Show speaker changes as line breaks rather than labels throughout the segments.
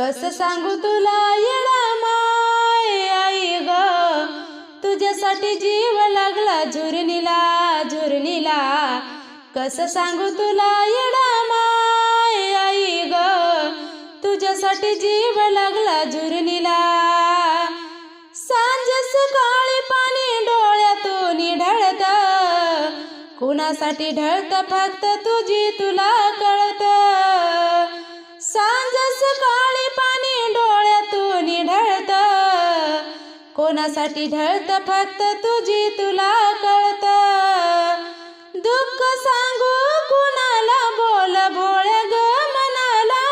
कसं सांगू तुला? येडा माय आई ग. तुझ्यासाठी जीव लागला झुरणीला झुरणीला. कसं सांगू तुला? येडा माय आई ग. तुझ्यासाठी जीव लागला झुरणीला. सांज सकाळी पाणी डोळ्यातून ढळत. कुणासाठी ढळत फक्त तुझी तुला कळत. सांज सकाळी पाणी डोळ्यातून ढळत. कोणासाठी ढळत फक्त तुझी तुला कळत. दुःख सांगू कुणाला बोल भोळ्या ग मनाला.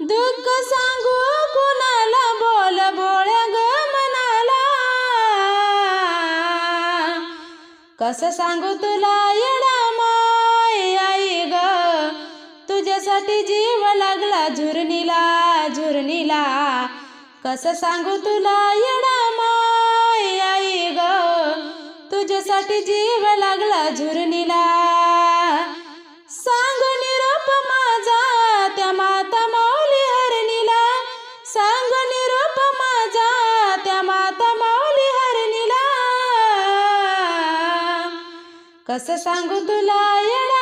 दुःख सांगू कुणाला बोल भोळ्या ग मनाला. कसं सांगू तुला येणार तुझ्यासाठी जीव लागला झुरणीला झुरणीला. कसं सांगू तुला येडा माय आई ग. तुझ्यासाठी जीव लागला झुरणीला. सांग निरोप माझा त्या माता माऊली हरणीला. सांग निरोप माझा त्या माता माऊली हरणीला. कसं सांगू तुला येडा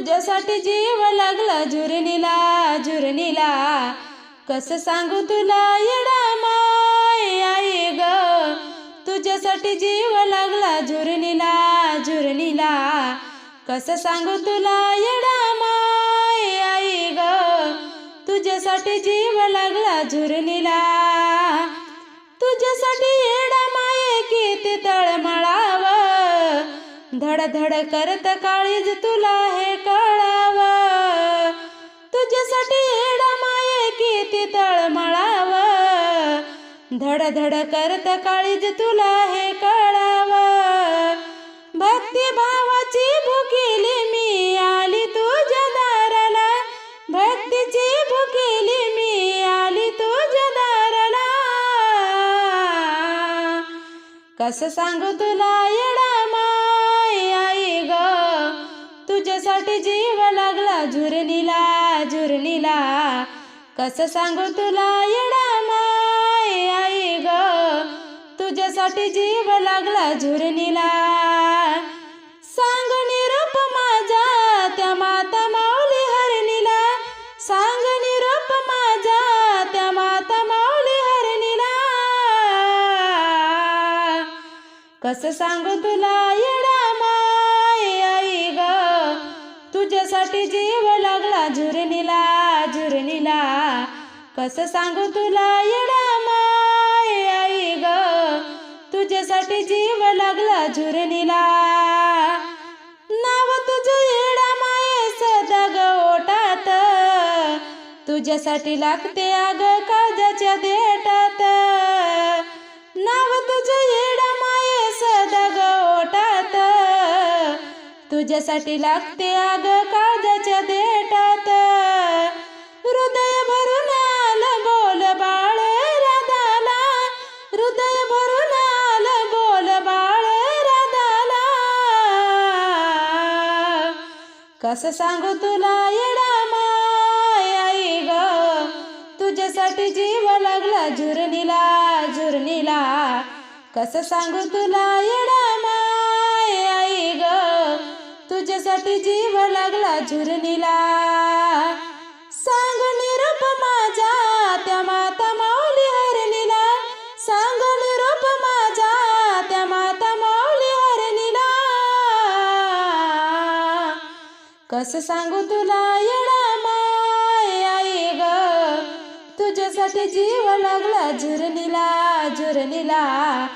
तुझ्यासाठी जीव लागला झुरणीला झुरणीला कसं सांगू तुला येडा माय आई ग. तुझ्यासाठी जीव लागला झुरणीला झुरणीला कसं सांगू तुला येडा माय आई ग. तुझ्यासाठी जीव लागला झुरणीला तुझ्यासाठी येडा माय किती तळमळा. धड धड करत काळीज तुला हे कळावा. तुझ्यासाठी येडा माये किती तळमळाव धड धड करत काळीज तुला हे कळाव. भक्ती भावाची भुकेली मी आली तुझ्या दाराला. भक्तीची भुकेली मी आली तुझ्या दाराला. कसं सांगू तुला येडा तुझ्यासाठी जीव लागला झुरणीला झुरणीला. कसं सांगू तुला येडा माय आई ग. तुझ्यासाठी जीव लागला झुरणीला. सांग निरोप माझा त्या माता माऊली हरणीला. सांग निरोप माझा त्या माता माऊली हरणीला. कसं सांगू तुला येडा तुझ्यासाठी जीव लागला झुरणीला झुरणीला. कसं सांगू तुला येडा माय आई ग. तुझ्यासाठी जीव लागला झुरणीला. नाव तुझं येडा माये सदा ग ओटात तुझ्यासाठी लागते अग का तुझ्यासाठी लागते आग काळजाच्या देटात हृदय भरून आल बोल बाळ राधाला. हृदय भरून आल बोल बाळ राधाला. कसं सांगू तुला येडा माई आई ग. तुझ्यासाठी जीव लागला झुरणीला झुरणीला. कसं सांगू तुला येडा तुझ्यासाठी जीव लागला झुरणीला. सांग निरोप माझा त्या माता माऊली हरणीला. सांग निरोप माझा त्या माता माऊली हरणीला. कसं सांगू तुला येडा माय आई ग. तुझ्यासाठी जीव लागला झुरणीला झुरणीला.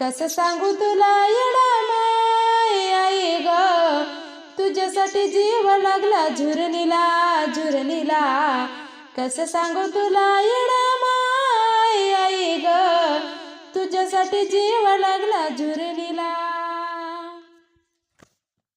कसं सांगू तुला येडा माय आई ग. तुझ्यासाठी जीव लागला झुरणीला झुरणीला. कसं सांगू तुला येडा माय आई ग. तुझ्यासाठी जीव लागला झुरणीला.